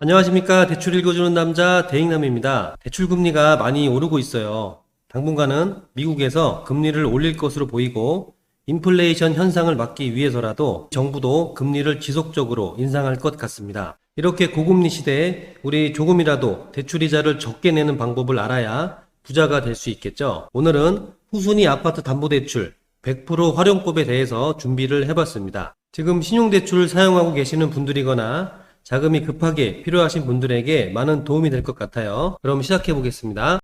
안녕하십니까. 대출 읽어주는 남자 대익남입니다. 대출 금리가 많이 오르고 있어요. 당분간은 미국에서 금리를 올릴 것으로 보이고 인플레이션 현상을 막기 위해서라도 정부도 금리를 지속적으로 인상할 것 같습니다. 이렇게 고금리 시대에 우리 조금이라도 대출이자를 적게 내는 방법을 알아야 부자가 될 수 있겠죠. 오늘은 후순위 아파트 담보대출 100% 활용법에 대해서 준비를 해봤습니다. 지금 신용대출을 사용하고 계시는 분들이거나 자금이 급하게 필요하신 분들에게 많은 도움이 될 것 같아요. 그럼 시작해 보겠습니다.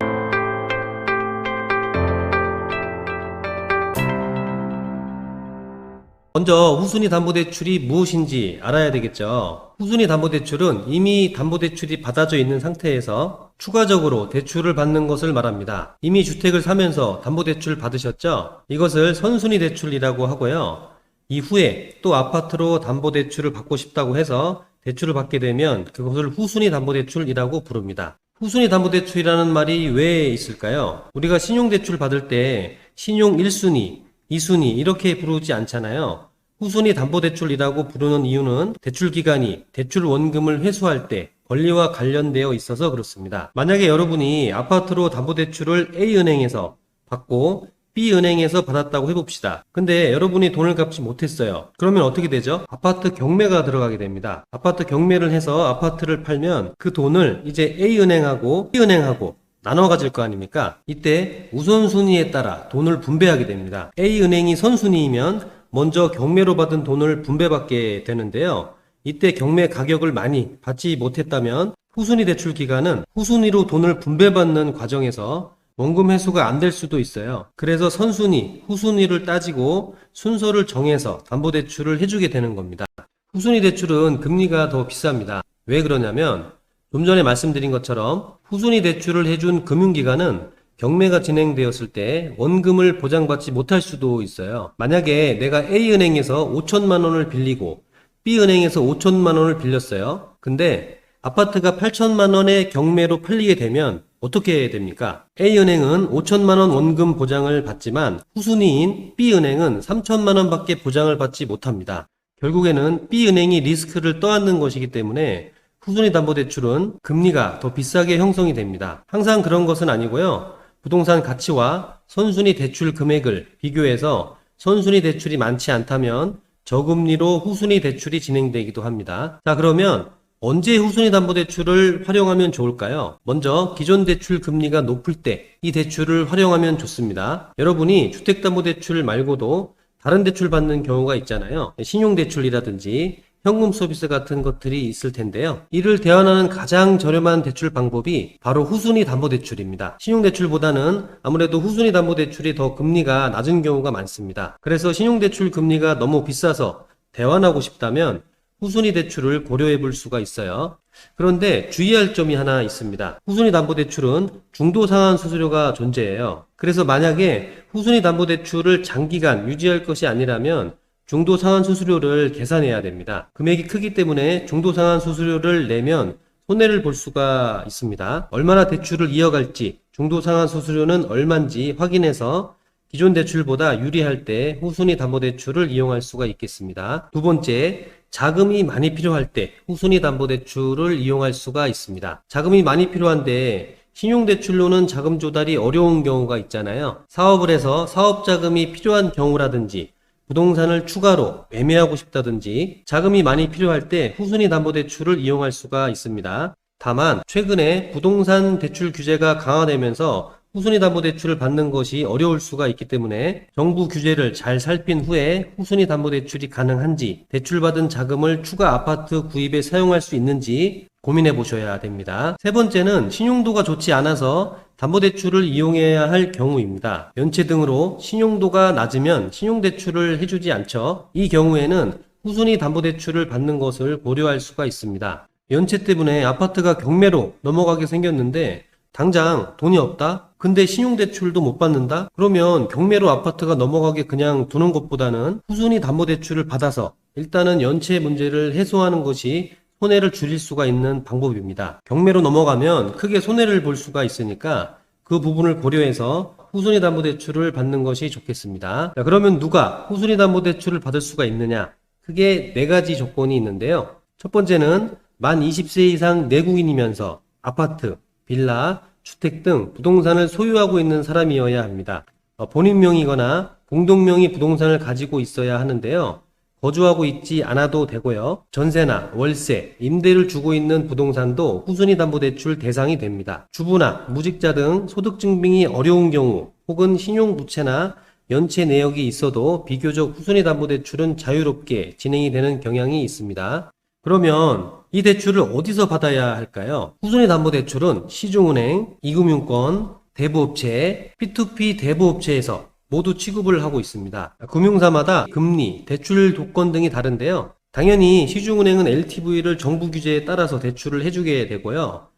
먼저 후순위 담보대출이 무엇인지 알아야 되겠죠. 후순위 담보대출은 이미 담보대출이 받아져 있는 상태에서 추가적으로 대출을 받는 것을 말합니다. 이미 주택을 사면서 담보대출 받으셨죠? 이것을 선순위 대출이라고 하고요. 이후에 또 아파트로 담보대출을 받고 싶다고 해서 대출을 받게 되면 그것을 후순위 담보대출이라고 부릅니다. 후순위 담보대출이라는 말이 왜 있을까요? 우리가 신용대출 받을 때 신용 1순위, 2순위 이렇게 부르지 않잖아요. 후순위 담보대출이라고 부르는 이유는 대출 기간이 대출 원금을 회수할 때 권리와 관련되어 있어서 그렇습니다. 만약에 여러분이 아파트로 담보대출을 A은행에서 받고 B은행에서 받았다고 해봅시다. 근데 여러분이 돈을 갚지 못했어요. 그러면 어떻게 되죠? 아파트 경매가 들어가게 됩니다. 아파트 경매를 해서 아파트를 팔면 그 돈을 이제 A은행하고 B은행하고 나눠 가질 거 아닙니까? 이때 우선순위에 따라 돈을 분배하게 됩니다. A은행이 선순위이면 먼저 경매로 받은 돈을 분배받게 되는데요. 이때 경매 가격을 많이 받지 못했다면 후순위 대출 기간은 후순위로 돈을 분배받는 과정에서 원금 회수가 안 될 수도 있어요. 그래서 선순위, 후순위를 따지고 순서를 정해서 담보대출을 해주게 되는 겁니다. 후순위 대출은 금리가 더 비쌉니다. 왜 그러냐면 좀 전에 말씀드린 것처럼 후순위 대출을 해준 금융기관은 경매가 진행되었을 때 원금을 보장받지 못할 수도 있어요. 만약에 내가 A은행에서 5천만 원을 빌리고 B은행에서 5천만 원을 빌렸어요. 근데 아파트가 8천만 원의 경매로 팔리게 되면 어떻게 됩니까? A은행은 5천만 원 원금 보장을 받지만 후순위인 B은행은 3천만 원 밖에 보장을 받지 못합니다. 결국에는 B은행이 리스크를 떠안는 것이기 때문에 후순위 담보대출은 금리가 더 비싸게 형성이 됩니다. 항상 그런 것은 아니고요. 부동산 가치와 선순위 대출 금액을 비교해서 선순위 대출이 많지 않다면 저금리로 후순위 대출이 진행되기도 합니다. 자, 그러면 언제 후순위 담보대출을 활용하면 좋을까요? 먼저 기존 대출 금리가 높을 때 이 대출을 활용하면 좋습니다. 여러분이 주택담보대출 말고도 다른 대출 받는 경우가 있잖아요. 신용대출이라든지 현금 서비스 같은 것들이 있을 텐데요. 이를 대안하는 가장 저렴한 대출 방법이 바로 후순위 담보대출입니다. 신용대출보다는 아무래도 후순위 담보대출이 더 금리가 낮은 경우가 많습니다. 그래서 신용대출 금리가 너무 비싸서 대환하고 싶다면 후순위 대출을 고려해 볼 수가 있어요. 그런데 주의할 점이 하나 있습니다. 후순위 담보대출은 중도 상환 수수료가 존재해요. 그래서 만약에 후순위 담보대출을 장기간 유지할 것이 아니라면 중도 상환 수수료를 계산해야 됩니다. 금액이 크기 때문에 중도 상환 수수료를 내면 손해를 볼 수가 있습니다. 얼마나 대출을 이어갈지 중도 상환 수수료는 얼마인지 확인해서 기존 대출보다 유리할 때 후순위 담보대출을 이용할 수가 있겠습니다. 두 번째, 자금이 많이 필요할 때 후순위 담보대출을 이용할 수가 있습니다. 자금이 많이 필요한데 신용대출로는 자금 조달이 어려운 경우가 있잖아요. 사업을 해서 사업 자금이 필요한 경우라든지 부동산을 추가로 매매하고 싶다든지 자금이 많이 필요할 때 후순위 담보대출을 이용할 수가 있습니다. 다만 최근에 부동산 대출 규제가 강화되면서 후순위 담보대출을 받는 것이 어려울 수가 있기 때문에 정부 규제를 잘 살핀 후에 후순위 담보대출이 가능한지 대출받은 자금을 추가 아파트 구입에 사용할 수 있는지 고민해 보셔야 됩니다. 세 번째는 신용도가 좋지 않아서 담보대출을 이용해야 할 경우입니다. 연체 등으로 신용도가 낮으면 신용대출을 해주지 않죠. 이 경우에는 후순위 담보대출을 받는 것을 고려할 수가 있습니다. 연체 때문에 아파트가 경매로 넘어가게 생겼는데 당장 돈이 없다? 근데 신용대출도 못 받는다? 그러면 경매로 아파트가 넘어가게 그냥 두는 것보다는 후순위 담보대출을 받아서 일단은 연체 문제를 해소하는 것이 손해를 줄일 수가 있는 방법입니다. 경매로 넘어가면 크게 손해를 볼 수가 있으니까 그 부분을 고려해서 후순위 담보대출을 받는 것이 좋겠습니다. 자, 그러면 누가 후순위 담보대출을 받을 수가 있느냐? 크게 네 가지 조건이 있는데요. 첫 번째는 만 20세 이상 내국인이면서 아파트, 빌라, 주택 등 부동산을 소유하고 있는 사람이어야 합니다. 어, 본인 명의거나 공동 명의 부동산을 가지고 있어야 하는데요. 거주하고 있지 않아도 되고요. 전세나 월세, 임대를 주고 있는 부동산도 후순위 담보대출 대상이 됩니다. 주부나 무직자 등 소득 증빙이 어려운 경우 혹은 신용부채나 연체 내역이 있어도 비교적 후순위 담보대출은 자유롭게 진행이 되는 경향이 있습니다. 그러면 이 대출을 어디서 받아야 할까요? 후순위 담보대출은 시중은행, 이금융권, 대부업체, P2P 대부업체에서 모두 취급을 하고 있습니다. 금융사마다 금리, 대출 조건 등이 다른데요. 당연히 시중은행은 LTV를 정부 규제에 따라서 대출을 해주게 되고요.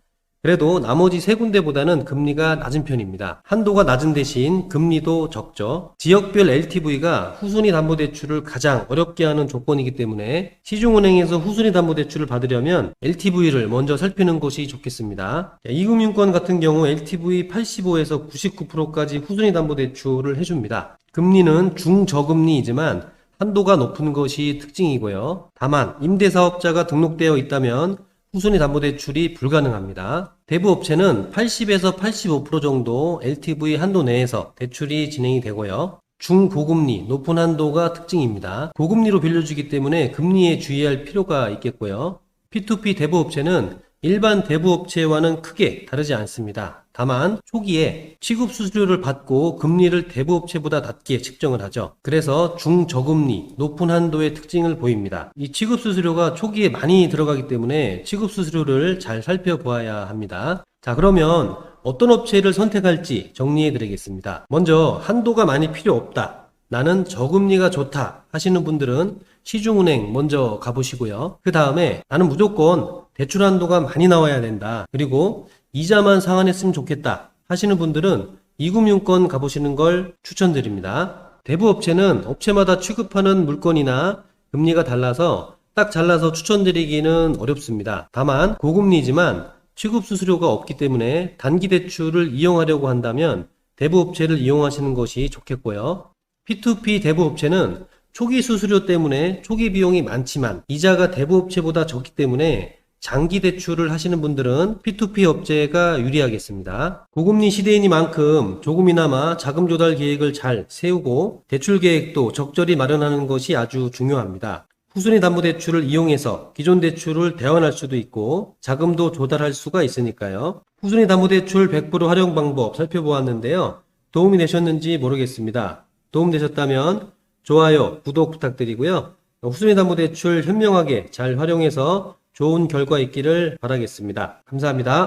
그래도 나머지 세 군데보다는 금리가 낮은 편입니다. 한도가 낮은 대신 금리도 적죠. 지역별 LTV가 후순위 담보대출을 가장 어렵게 하는 조건이기 때문에 시중은행에서 후순위 담보대출을 받으려면 LTV를 먼저 살피는 것이 좋겠습니다. 이금융권 같은 경우 LTV 85에서 99%까지 후순위 담보대출을 해줍니다. 금리는 중저금리이지만 한도가 높은 것이 특징이고요. 다만 임대사업자가 등록되어 있다면 후순위 담보대출이 불가능합니다. 대부업체는 80에서 85% 정도 LTV 한도 내에서 대출이 진행이 되고요. 중고금리, 높은 한도가 특징입니다. 고금리로 빌려주기 때문에 금리에 주의할 필요가 있겠고요. P2P 대부업체는 일반 대부업체와는 크게 다르지 않습니다. 다만 초기에 취급 수수료를 받고 금리를 대부업체보다 낮게 측정을 하죠. 그래서 중저금리, 높은 한도의 특징을 보입니다. 이 취급 수수료가 초기에 많이 들어가기 때문에 취급 수수료를 잘 살펴보아야 합니다. 자, 그러면 어떤 업체를 선택할지 정리해 드리겠습니다. 먼저 한도가 많이 필요 없다. 나는 저금리가 좋다 하시는 분들은 시중은행 먼저 가보시고요. 그 다음에 나는 무조건 대출 한도가 많이 나와야 된다. 그리고 이자만 상환했으면 좋겠다 하시는 분들은 이금융권 가보시는 걸 추천드립니다. 대부 업체는 업체마다 취급하는 물건이나 금리가 달라서 딱 잘라서 추천드리기는 어렵습니다. 다만 고금리지만 취급 수수료가 없기 때문에 단기 대출을 이용하려고 한다면 대부업체를 이용하시는 것이 좋겠고요. P2P 대부업체는 초기 수수료 때문에 초기 비용이 많지만 이자가 대부업체보다 적기 때문에 장기 대출을 하시는 분들은 P2P 업체가 유리하겠습니다. 고금리 시대이니만큼 조금이나마 자금 조달 계획을 잘 세우고 대출 계획도 적절히 마련하는 것이 아주 중요합니다. 후순위 담보대출을 이용해서 기존 대출을 대환할 수도 있고 자금도 조달할 수가 있으니까요. 후순위 담보대출 100% 활용 방법 살펴보았는데요. 도움이 되셨는지 모르겠습니다. 도움 되셨다면 좋아요, 구독 부탁드리고요. 후순위 담보대출 현명하게 잘 활용해서 좋은 결과 있기를 바라겠습니다. 감사합니다.